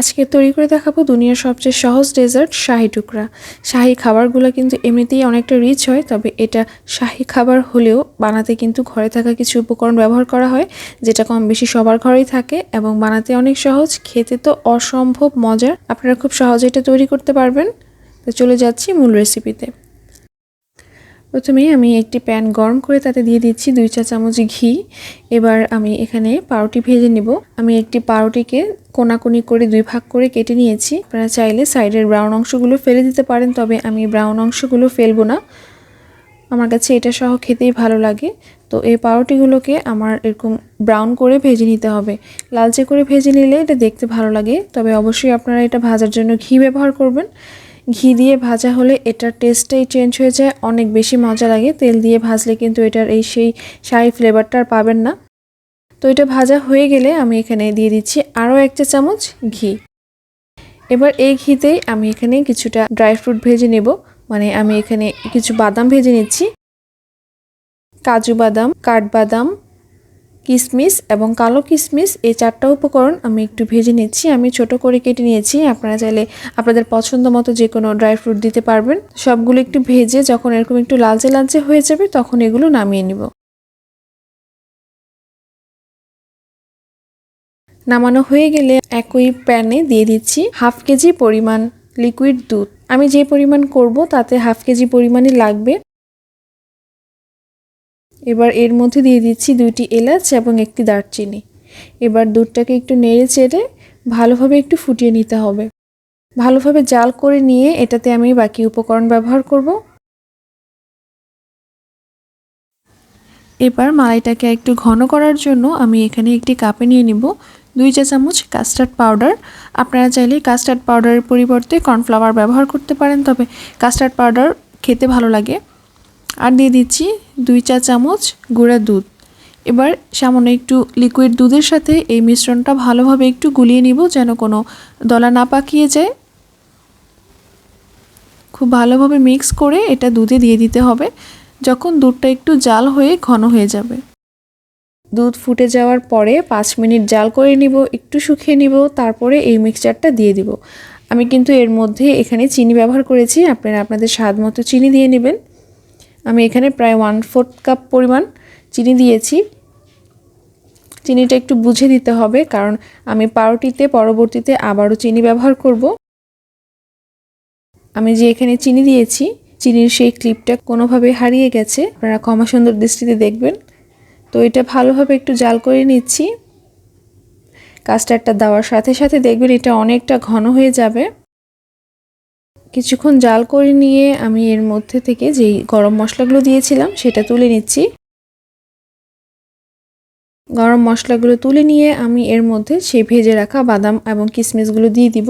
আজকে তৈরি করে দেখাবো দুনিয়ার সবচেয়ে সহজ ডেজার্ট শাহি টুকরা। শাহি খাবারগুলো কিন্তু এমনিতেই অনেকটা রিচ হয়, তবে এটা শাহি খাবার হলেও বানাতে কিন্তু ঘরে থাকা কিছু উপকরণ ব্যবহার করা হয়, যেটা কম বেশি সবার ঘরেই থাকে এবং বানাতে অনেক সহজ, খেতে তো অসম্ভব মজার। আপনারা খুব সহজে এটা তৈরি করতে পারবেন। তো চলে যাচ্ছি মূল রেসিপিতে প্রথমেই আমি একটি প্যান গরম করে তাতে দিয়ে দিচ্ছি দুই চা চামচ ঘি। এবার আমি এখানে পাউরুটি ভেজে নেব। আমি একটি পাউরুটিকে কোনাকুনি করে দুই ভাগ করে কেটে নিয়েছি। আপনারা চাইলে সাইডের ব্রাউন অংশগুলো ফেলে দিতে পারেন, তবে আমি ব্রাউন অংশগুলো ফেলব না। আমার কাছে এটা সহ খেতেই ভালো লাগে। তো এই পাউরুটিগুলোকে আমার এরকম ব্রাউন করে ভেজে নিতে হবে। লালচে করে ভেজে নিলে এটা দেখতে ভালো লাগে, তবে অবশ্যই আপনারা এটা ভাজার জন্য ঘি ব্যবহার করবেন। ঘি দিয়ে ভাজা হলে এটার টেস্টটাই চেঞ্জ হয়ে যায়, অনেক বেশি মজা লাগে। তেল দিয়ে ভাজলে কিন্তু এটার এই সেই শাহি ফ্লেভারটা আর পাবেন না। তো এটা ভাজা হয়ে গেলে আমি এখানে দিয়ে দিচ্ছি আরও এক চা চামচ ঘি। এবার এই ঘিতেই আমি এখানে কিছুটা ড্রাই ফ্রুট ভেজে নেব। মানে আমি এখানে কিছু বাদাম ভেজে নিচ্ছি। কাজু বাদাম কাঠবাদাম কিশমিশ এবং কালো কিশমিশ এই চারটা উপকরণ আমি একটু ভেজে নিচ্ছি। আমি ছোট করে কেটে নিয়েছি। আপনারা চাইলে আপনাদের পছন্দ মতো যে কোনো ড্রাই ফ্রুট দিতে পারবেন। সবগুলো একটু ভেজে যখন এরকম একটু লালচে লালচে হয়ে যাবে, তখন এগুলো নামিয়ে নিব। নামানো হয়ে গেলে একই প্যানে দিয়ে দিচ্ছি হাফ কেজি পরিমাণ লিকুইড দুধ। আমি যে পরিমাণ করব, তাতে হাফ কেজি পরিমাণই লাগবে। এবার এর মধ্যে দিয়ে দিচ্ছি দুইটি এলাচ এবং একটি দারচিনি। এবার দুধটাকে একটু নেড়ে চেড়ে ভালোভাবে একটু ফুটিয়ে নিতে হবে। ভালোভাবে জাল করে নিয়ে এটাতে আমি বাকি উপকরণ ব্যবহার করব। এবার মালাইটাকে একটু ঘন করার জন্য আমি এখানে একটি কাপে নিয়ে নিব দুই চা চামচ কাস্টার্ড পাউডার। আপনারা চাইলে কাস্টার্ড পাউডারের পরিবর্তে কর্নফ্লাওয়ার ব্যবহার করতে পারেন, তবে কাস্টার্ড পাউডার খেতে ভালো লাগে। আর দিয়ে দিচ্ছি দুই চা চামচ গুঁড়া দুধ। এবার সামান্য একটু লিকুইড দুধের সাথে এই মিশ্রণটা ভালোভাবে একটু গুলিয়ে নিব যেন কোনো দলা না পাকিয়ে যায়। খুব ভালোভাবে মিক্স করে এটা দুধে দিয়ে দিতে হবে, যখন দুধটা একটু জাল হয়ে ঘন হয়ে যাবে। দুধ ফুটে যাওয়ার পরে পাঁচ মিনিট জাল করে নিব, একটু শুকিয়ে নিব, তারপরে এই মিক্সচারটা দিয়ে দিব। আমি কিন্তু এর মধ্যে এখানে চিনি ব্যবহার করেছি, আপনারা আপনাদের স্বাদ মতো চিনি দিয়ে নেবেন। আমি এখানে প্রায় ওয়ান ফোর্থ কাপ পরিমাণ চিনি দিয়েছি। চিনিটা একটু বুঝে দিতে হবে, কারণ আমি পাউরুটিতে, পরবর্তীতে আবারও চিনি ব্যবহার করব। আমি যে এখানে চিনি দিয়েছি, চিনির সেই ক্লিপটা কোনোভাবে হারিয়ে গেছে। আপনারা ক্ষমা সুন্দর দৃষ্টিতে দেখবেন। তো এটা ভালোভাবে একটু জাল করে নিচ্ছি। কাস্টারটা দেওয়ার সাথে সাথে দেখবেন এটা অনেকটা ঘন হয়ে যাবে। কিছুক্ষণ জাল করে নিয়ে আমি এর মধ্যে থেকে যেই গরম মশলাগুলো দিয়েছিলাম, সেটা তুলে নিচ্ছি। গরম মশলাগুলো তুলে নিয়ে আমি এর মধ্যে সেই ভেজে রাখা বাদাম এবং কিশমিশগুলো দিয়ে দিব।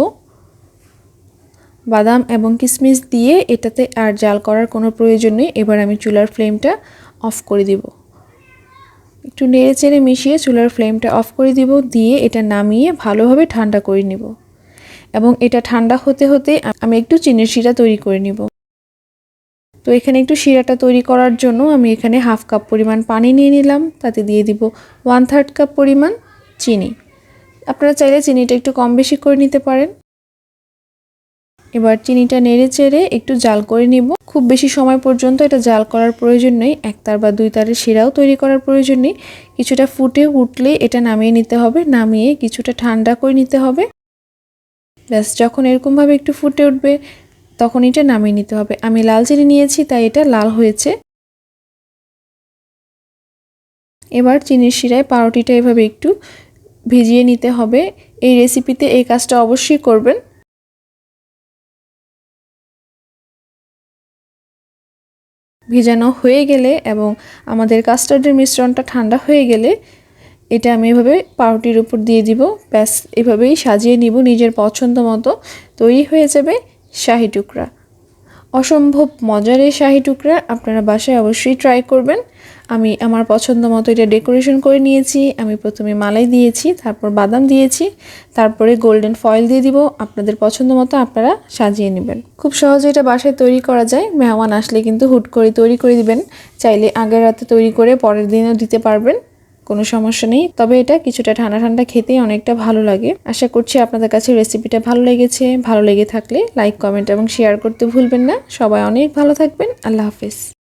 বাদাম এবং কিশমিশ দিয়ে এটাতে আর জাল করার কোনো প্রয়োজন নেই, এবার আমি চুলার ফ্লেমটা অফ করে দিব। একটু নেড়ে চেড়ে মিশিয়ে চুলার ফ্লেমটা অফ করে দিব, দিয়ে এটা নামিয়ে ভালোভাবে ঠান্ডা করে নিব। এবং এটা ঠান্ডা হতে হতে আমি একটু চিনির শিরা তৈরি করে নিব। তো এখানে একটু শিরাটা তৈরি করার জন্য আমি এখানে হাফ কাপ পরিমাণ পানি নিয়ে নিলাম, তাতে দিয়ে দিব ওয়ান থার্ড কাপ পরিমাণ চিনি। আপনারা চাইলে চিনিটা একটু কম বেশি করে নিতে পারেন। এবার চিনিটা নেড়ে চেড়ে একটু জাল করে নিব। খুব বেশি সময় পর্যন্ত এটা জাল করার প্রয়োজন নেই, এক তার বা দুই তারের শিরাও তৈরি করার প্রয়োজন নেই। কিছুটা ফুটে উঠলে এটা নামিয়ে নিতে হবে, নামিয়ে কিছুটা ঠান্ডা করে নিতে হবে। ব্যাস, যখন এরকমভাবে একটু ফুটে উঠবে, তখন এটা নামিয়ে নিতে হবে। আমি লাল চিনি নিয়েছি, তাই এটা লাল হয়েছে। এবার চিনির শিরায় পাউরুটিটা এভাবে একটু ভিজিয়ে নিতে হবে। এই রেসিপিতে এই কাজটা অবশ্যই করবেন। ভিজানো হয়ে গেলে এবং আমাদের কাস্টার্ডের মিশ্রণটা ঠান্ডা হয়ে গেলে এটা আমি এভাবে পাউরুটির উপর দিয়ে দিব। ব্যাস, এভাবেই সাজিয়ে নিব নিজের পছন্দ মতো। তৈরি হয়ে যাবে শাহি টুকরা। অসম্ভব মজার এই শাহি টুকরা, আপনারা বাসায় অবশ্যই ট্রাই করবেন। আমি আমার পছন্দ মতো এটা ডেকোরেশন করে নিয়েছি। আমি প্রথমে মালাই দিয়েছি, তারপর বাদাম দিয়েছি, তারপরে গোল্ডেন ফয়েল দিয়ে দিব। আপনাদের পছন্দ মতো আপনারা সাজিয়ে নেবেন। খুব সহজে এটা বাসায় তৈরি করা যায়। মেহমান আসলে কিন্তু হুট করে তৈরি করে দিবেন। চাইলে আগের রাতে তৈরি করে পরের দিনও দিতে পারবেন। কোনো সমস্যা নেই। তবে এটা কিছুটা ঠান্ডা ঠান্ডা খেতেই অনেকটা ভালো লাগে। আশা করছি আপনাদের কাছে রেসিপিটা ভালো লেগেছে। ভালো লেগে থাকলে লাইক কমেন্ট এবং শেয়ার করতে ভুলবেন না। সবাই অনেক ভালো থাকবেন। আল্লাহ হাফেজ।